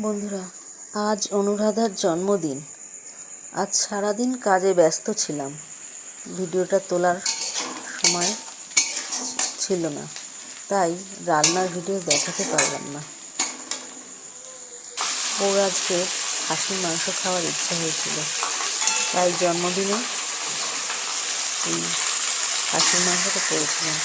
বন্ধুরা, আজ অনুরাধার জন্মদিন। আজ সারাদিন কাজে ব্যস্ত ছিলাম। ভিডিওটা তোলার সময় ছিল না, তাই রান্নার ভিডিও দেখাতে পারলাম না। ওর আজকে খাসির মাংস খাওয়ার ইচ্ছা হয়েছিল, তাই জন্মদিনে এই খাসির মাংসটা করেছিলাম।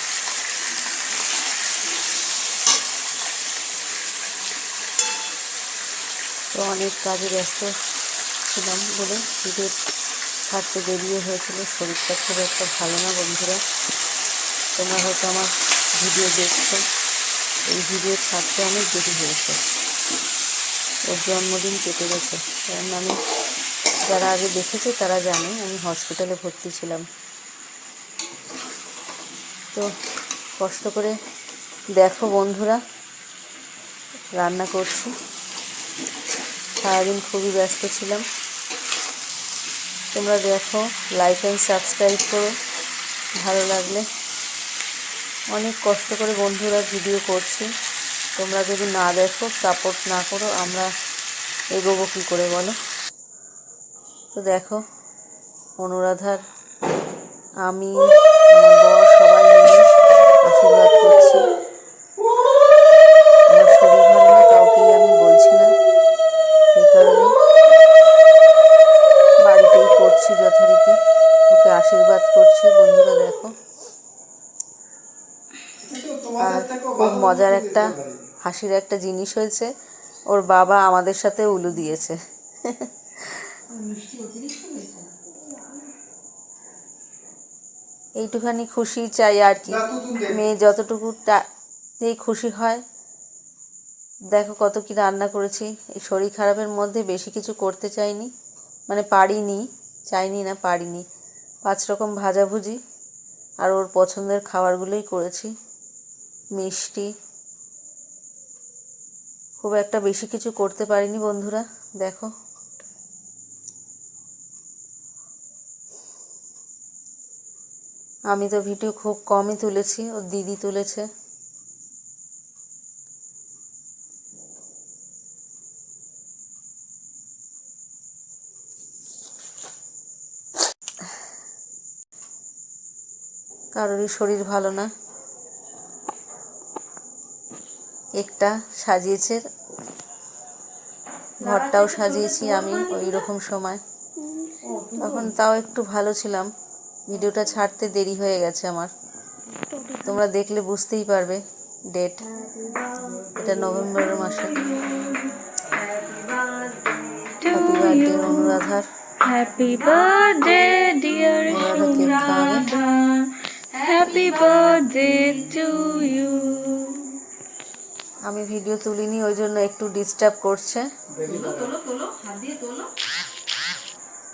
তো অনেক কাজে ব্যস্ত ছিলাম বলে ভিডিও ছাড়তে দেরিও হয়েছিল। শরীরটা খুব একটা ভালো না বন্ধুরা। তোমরা হয়তো আমার ভিডিও দেখছ। এই ভিডিও ছাড়তে অনেক দেরি হয়েছে। ওর জন্মদিন কেটে গেছে। কারণ আমি, যারা আগে দেখেছে তারা জানে আমি হসপিটালে ভর্তি ছিলাম। তো কষ্ট করে দেখো বন্ধুরা, রান্না করছি। সারাদিন খুবই ব্যস্ত ছিলাম। তোমরা দেখো লাইক অ্যান্ড সাবস্ক্রাইব করো, ভালো লাগলে। অনেক কষ্ট করে বন্ধুরা ভিডিও করছি। তোমরা যদি না দেখো সাপোর্ট না করো, আমরা এগোবো কী করে বলো? তো দেখো, অনুরাধার আমি সবাই মিলে আশীর্বাদ করছি। আমার শরীর ভালো। আশীর্বাদ করছি, বন্ধুরা দেখো। আর খুব মজার একটা, হাসির একটা জিনিস হয়েছে। ওর বাবা আমাদের সাথে উলু দিয়েছে। এইটুখানি খুশি চাই আর কি। মেয়ে যতটুকু তাতেই খুশি হয়, দেখো কত কি রান্না করেছি। এই শরীর খারাপের মধ্যে বেশি কিছু করতে চাইনি। মানে পারিনি, চাইনি না, পারিনি। পাঁচ রকম ভাজাভুজি আর ওর পছন্দের খাবারগুলোই করেছি। মিষ্টি। খুব একটা বেশি কিছু করতে পারিনি বন্ধুরা, দেখো। আমি তো ভিডিও খুব কমই তুলেছি, ওর দিদি তুলেছে। কারোরই শরীর ভালো না। একটা সাজিয়েছে ঘরটাও সাজিয়েছি আমি ওই রকম সময়। তখন তাও একটু ভালো ছিলাম। ভিডিওটা ছাড়তে দেরি হয়ে গেছে আমার। তোমরা দেখলে বুঝতেই পারবে ডেট। এটা নভেম্বরের মাসে। হ্যাপি বার্থডে অনুরাধার। Happy birthday, birthday to you. আমি ভিডিও তুলিনি, ওই জন্য একটু ডিস্টার্ব করছে।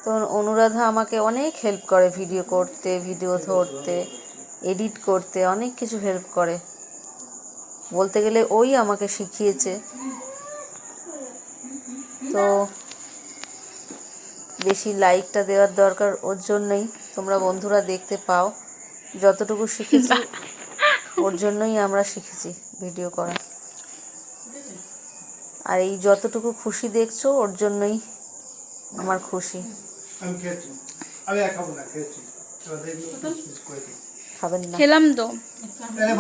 তো অনুরাধা আমাকে অনেক হেল্প করে ভিডিও করতে ভিডিও ধরতে এডিট করতে, অনেক কিছু হেল্প করে। বলতে গেলে ওই আমাকে শিখিয়েছে। তো বেশি লাইকটা দেওয়ার দরকার ওর জন্যই। তোমরা বন্ধুরা দেখতে পাও। যতটুকু শিখেছি ওর জন্যই আমরা শিখেছি ভিডিও করা। আর এই যতটুকু খুশি দেখছ ওর জন্যই আমার খুশি। খাবেন না। খেলাম তো।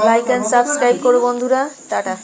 লাইক অ্যান্ড সাবস্ক্রাইব করো বন্ধুরা। টাটা।